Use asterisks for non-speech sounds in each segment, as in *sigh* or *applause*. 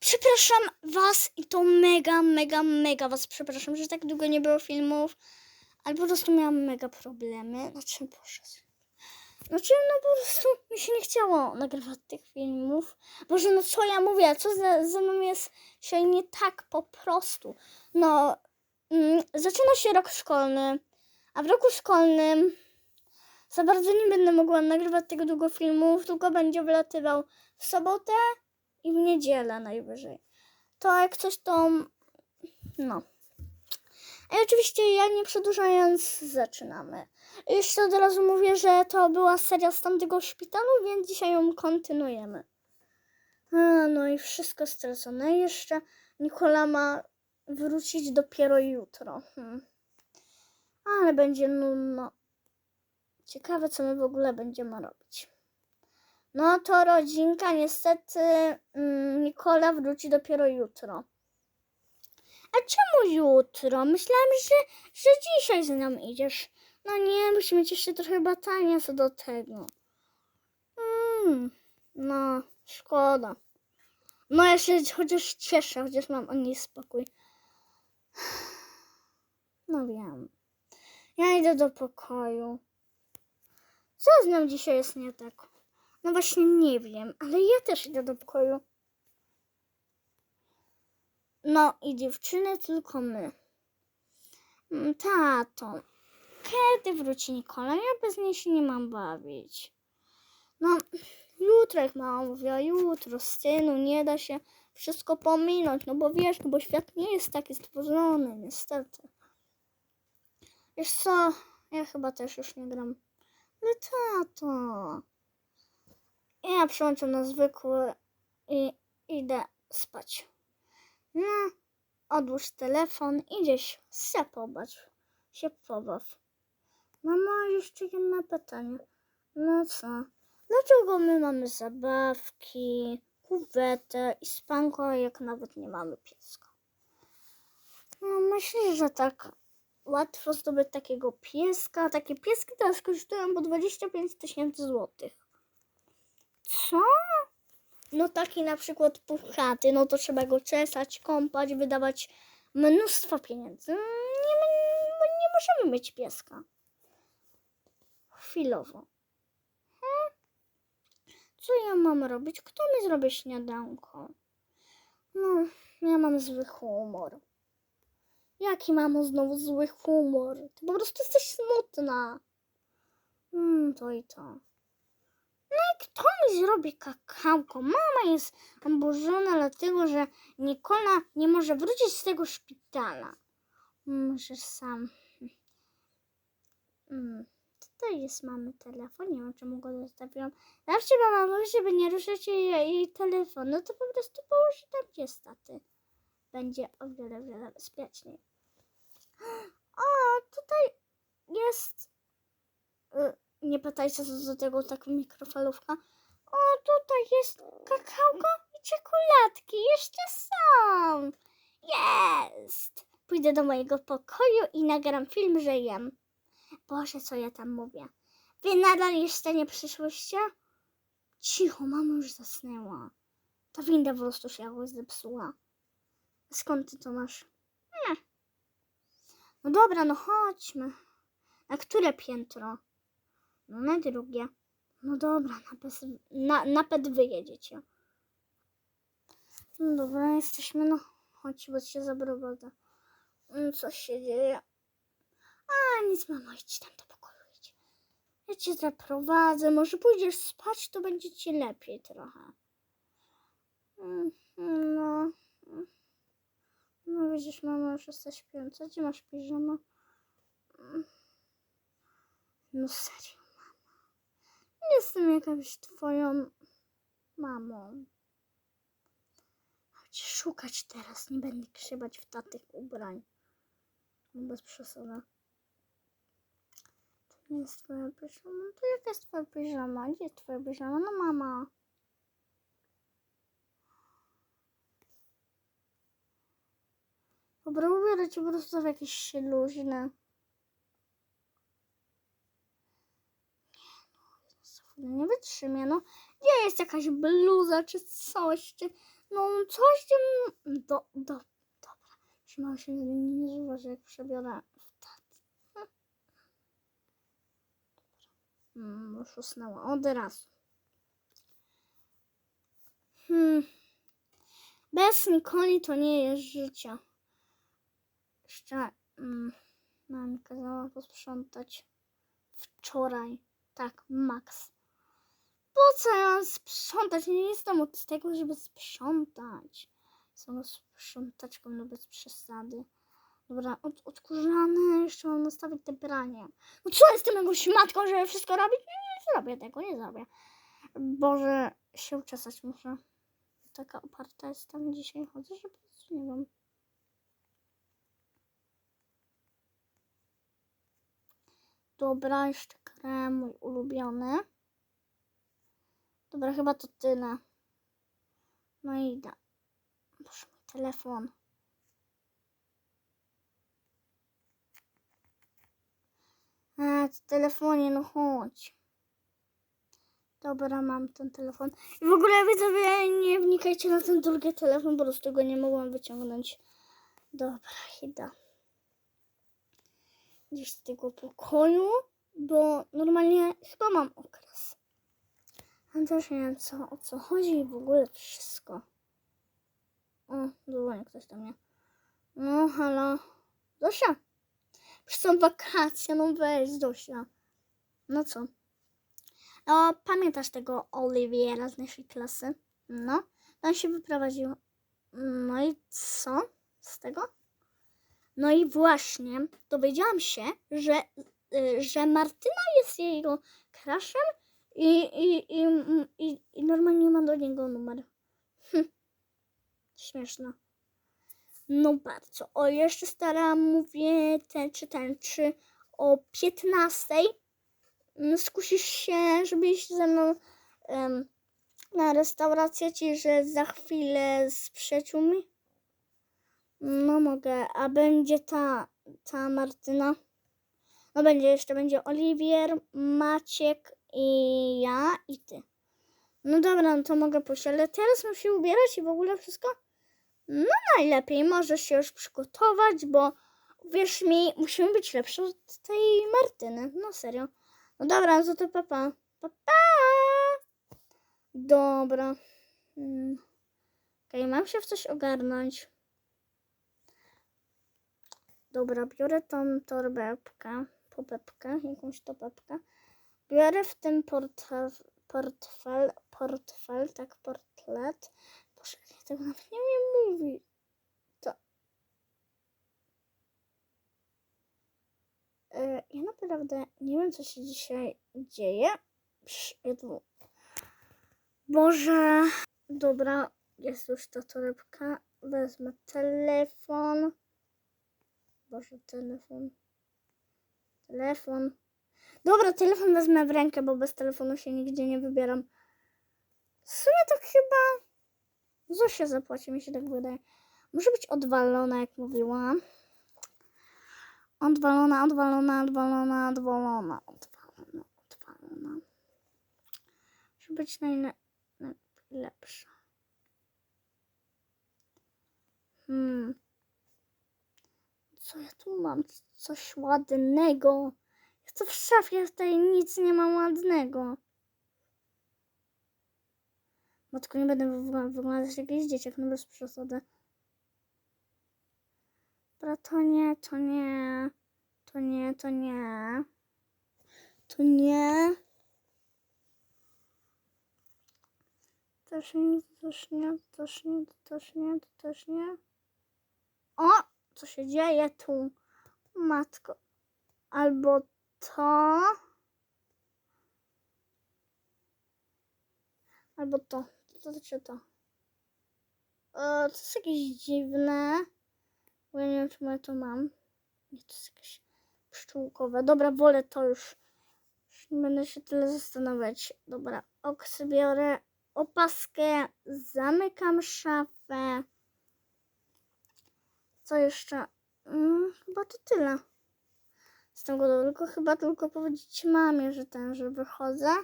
Przepraszam was i to mega, mega, mega was przepraszam, że tak długo nie było filmów. Ale po prostu miałam mega problemy. Znaczy, Boże. Znaczy, no po prostu mi się nie chciało nagrywać tych filmów. Boże, no co ja mówię? Co ze, ze mną jest się nie tak po prostu? No, mm, zaczyna się rok szkolny, a w roku szkolnym za bardzo nie będę mogła nagrywać tego długo filmów, tylko będzie wlatywał w sobotę i w niedzielę najwyżej. To jak coś to. No. I oczywiście ja nie przedłużając zaczynamy. Jeszcze od razu mówię, że to była seria z tamtego szpitalu, więc dzisiaj ją kontynuujemy. A, no i wszystko stracone. Jeszcze Nikola ma wrócić dopiero jutro. Hmm. Ale będzie nudno. Ciekawe, co my w ogóle będziemy robić. No to rodzinka, niestety mm, Nikola wróci dopiero jutro. A czemu jutro? Myślałam, że, że dzisiaj z nami idziesz. No nie, musimy mieć jeszcze trochę batania co do tego. Mm, no, szkoda. No ja się chociaż cieszę, chociaż mam o niej spokój. No wiem. Ja idę do pokoju. Co z nią dzisiaj jest nie tak? No właśnie nie wiem, ale ja też idę do pokoju. No i dziewczyny tylko my. Mm, Tato, kiedy wróci Nikola? Ja bez niej się nie mam bawić. No, jutro jak mama mówiła, jutro, synu, nie da się wszystko pominąć, no bo wiesz, no bo świat nie jest taki stworzony, niestety. Wiesz co, ja chyba też już nie gram. Ale tato, ja przełączam na zwykły i idę spać. No, odłóż telefon i gdzieś się pobaw. Się pobaw. Mama, jeszcze jedno pytanie. No co? Dlaczego my mamy zabawki, kuwetę i spanko, jak nawet nie mamy pieska? No, myślę, że tak łatwo zdobyć takiego pieska. Takie pieski teraz kosztują po 25 tysięcy złotych. Co? No taki na przykład puchaty, no to trzeba go czesać, kąpać, wydawać mnóstwo pieniędzy. Mm, Nie, nie możemy mieć pieska. Chwilowo. Hmm? Co ja mam robić? Kto mi zrobi śniadanko? No, ja mam zły humor. Jaki mam znowu zły humor? Ty po prostu jesteś smutna. Hmm, to i to. No i kto mi zrobi kakałko? Mama jest oburzona dlatego, że Nikola nie może wrócić z tego szpitala. Muszę sam. Mm. Tutaj jest mamy telefon, nie wiem czemu go zostawiłam. Zawsze mama mówi, żeby nie ruszać jej, jej telefon. No to po prostu położy tam gdzie staty. Będzie o wiele, wiele bezpieczniej. *gasps* O, tutaj jest... Nie pytajcie do tego tak mikrofalówka. O, tutaj jest kakałko i czekoladki. Jeszcze są. Jest. Pójdę do mojego pokoju i nagram film, że jem. Boże, co ja tam mówię. Wy nadal jeszcze nie przyszłyście? Cicho, mama już zasnęła. Ta winda po prostu się jakoś zepsuła. Skąd ty to masz? Nie. No dobra, no chodźmy. Na które piętro? No na drugie. No dobra, na, pes, na, wyjedziecie. No dobra, jesteśmy, no chodź, bo się zabrowoda. Mm, Co się dzieje? A, nic, mamo, idź tam do pokoju, idź. Ja cię zaprowadzę, może pójdziesz spać, to będzie ci lepiej trochę. Mm, No, no widzisz, mama już jesteś śpiąca. Gdzie masz piżamę? Mm. No serio, jestem jakąś twoją mamą. Chodź szukać teraz, nie będę grzebać w tatych ubrań. No bez przesady. To nie jest twoja piżama. To jaka jest twoja piżama? Gdzie jest twoja piżama? No mama. Dobra, ubiorę cię po prostu w jakieś luźne. Nie, wytrzymie, no. Gdzie jest jakaś bluza czy coś, czy No coś tym... Do, do, dobra. Mam się nie zauważy, jak przebiorę. Hmm, już usnęła od razu. Hmm. Bez Nikoli to nie jest życie. Jeszcze mm, mama mi kazała posprzątać wczoraj. Tak, Max. Po co mam sprzątać? Nie jestem od tego, żeby sprzątać. Jestem sprzątaczką, no bez przesady. Dobra, od, odkurzane, jeszcze mam nastawić te pranie. No co jestem jakąś matką, żeby wszystko robić? Nie, nie zrobię tego, nie zrobię. Boże, się uczesać muszę. Taka oparta jestem dzisiaj, chodzę, że po prostu nie wiem. Dobra, jeszcze krem mój ulubiony. Dobra, chyba to tyle. No i idę. Boże, mój telefon. A, to telefonie, no chodź. Dobra, mam ten telefon. I w ogóle widzowie, nie wnikajcie na ten drugi telefon, po prostu go nie mogłam wyciągnąć. Dobra, idę. Gdzieś z tego pokoju, bo normalnie chyba mam okres. A też nie wiem co, o co chodzi i w ogóle wszystko. O, dzwoni ktoś do mnie. No, halo. Zosia. Już są wakacje, no weź Zosia. No co? O, pamiętasz tego Oliwiera z naszej klasy? No, on się wyprowadził. No i co z tego? No i właśnie dowiedziałam się, że, y, że Martyna jest jego crushem i, i, i, i, i normalnie ma do niego numer. Hm. No bardzo. O, jeszcze starałam, mówię, ten czy ten, czy o 15 mm, skusisz się, żeby iść ze mną em, na restaurację, ci, że za chwilę z przyjaciółmi? No mogę. A będzie ta, ta Martyna? No będzie, jeszcze będzie Oliwier, Maciek i ja i ty. No dobra, no to mogę pójść, ale teraz mam się ubierać i w ogóle wszystko? No najlepiej, możesz się już przygotować, bo wierz mi, musimy być lepsze od tej Martyny. No serio. No dobra, no to papa. Papa! Dobra. Hmm. Okej, mam się w coś ogarnąć. Dobra, biorę tą torebkę, popepkę, jakąś topepkę. Biorę w tym portfel, portfel, portfel, tak, portlet. Boże, ja tego nawet nie umiem mówić. To... E, ja naprawdę nie wiem, co się dzisiaj dzieje. Psz. Boże. Dobra, jest już ta torebka. Wezmę telefon. Boże, telefon. Telefon. Dobra, telefon wezmę w rękę, bo bez telefonu się nigdzie nie wybieram. W sumie to chyba Zosia zapłaci, mi się tak wydaje. Muszę być odwalona, jak mówiłam. Odwalona, odwalona, odwalona, odwalona, odwalona, odwalona. Muszę być najle najlepsza. Hmm. Co ja tu mam? Coś ładnego. To w szafie tutaj nic nie mam ładnego. Bo tylko nie będę wygl- wyglądać jak jakiś dzieciak, no bez przesady. Dobra, to nie, to nie, to nie, to nie, to nie. Też nie, też nie, też nie, też nie, też nie. O, co się dzieje tu? Matko. Albo to. Albo to. To znaczy to. E, to jest jakieś dziwne. Bo ja nie wiem, czemu ja to mam. Nie, to jest jakieś pszczółkowe. Dobra, wolę to już. Już nie będę się tyle zastanawiać. Dobra, oksy biorę. Opaskę. Zamykam szafę. Co jeszcze? Mm, chyba to tyle. Z tego tylko chyba tylko powiedzieć mamie, że ten, że wychodzę.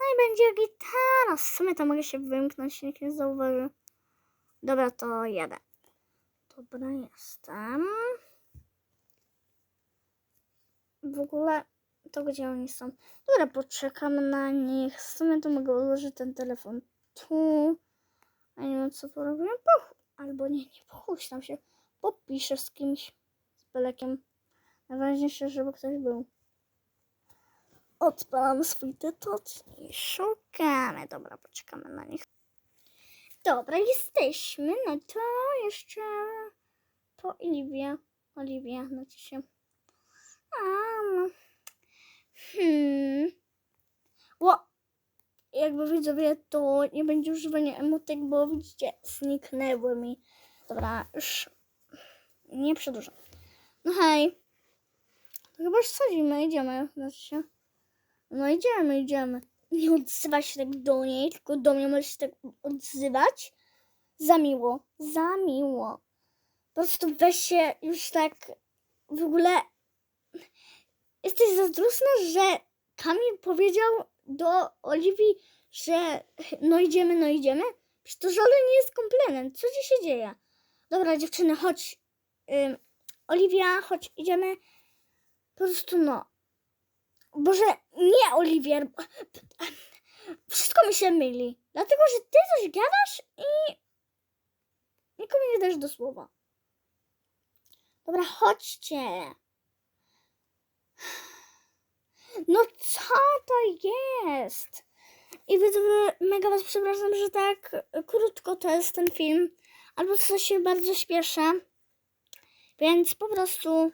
No i będzie gitara. W sumie to mogę się wymknąć, nikt nie zauważy. Dobra, to jadę. Dobra, jestem. W ogóle to gdzie oni są? Dobra, poczekam na nich. W sumie to mogę odłożyć ten telefon tu. A nie wiem co porobię. Poch albo nie, nie pochuś tam się. Popiszę z kimś. Z Belekiem. Najważniejsze, żeby ktoś był. Odpalam swój detox i szukamy. Dobra, poczekamy na nich. Dobra, jesteśmy. No to jeszcze po Oliwia. Oliwia, znaczy się. A, no. Hmm. Ło. Jakby widzowie, to nie będzie używania emotek, bo widzicie, zniknęły mi. Dobra, już nie przedłużam. No hej. To chyba już sadzimy, idziemy. Znaczy się. No idziemy, idziemy. Nie odzywa się tak do niej, tylko do mnie możesz się tak odzywać. Za miło, za miło. Po prostu weź się już tak w ogóle. Jesteś zazdrosna, że Kamil powiedział do Oliwii, że no idziemy, no idziemy. Przecież to żaden nie jest komplenem. Co ci się dzieje? Dobra, dziewczyny, chodź. Ym, Oliwia, chodź, idziemy. Po prostu no. Boże, nie Oliwier. Wszystko mi się myli. Dlatego, że ty coś gadasz i nikomu nie dasz do słowa. Dobra, chodźcie. No co to jest? I widzowie, mega was przepraszam, że tak krótko to jest ten film. Albo coś się bardzo śpieszę. Więc po prostu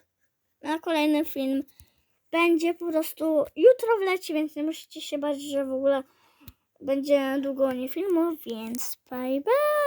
na kolejny film będzie po prostu jutro wleci, więc nie musicie się bać, że w ogóle będzie długo nie filmu, więc bye bye.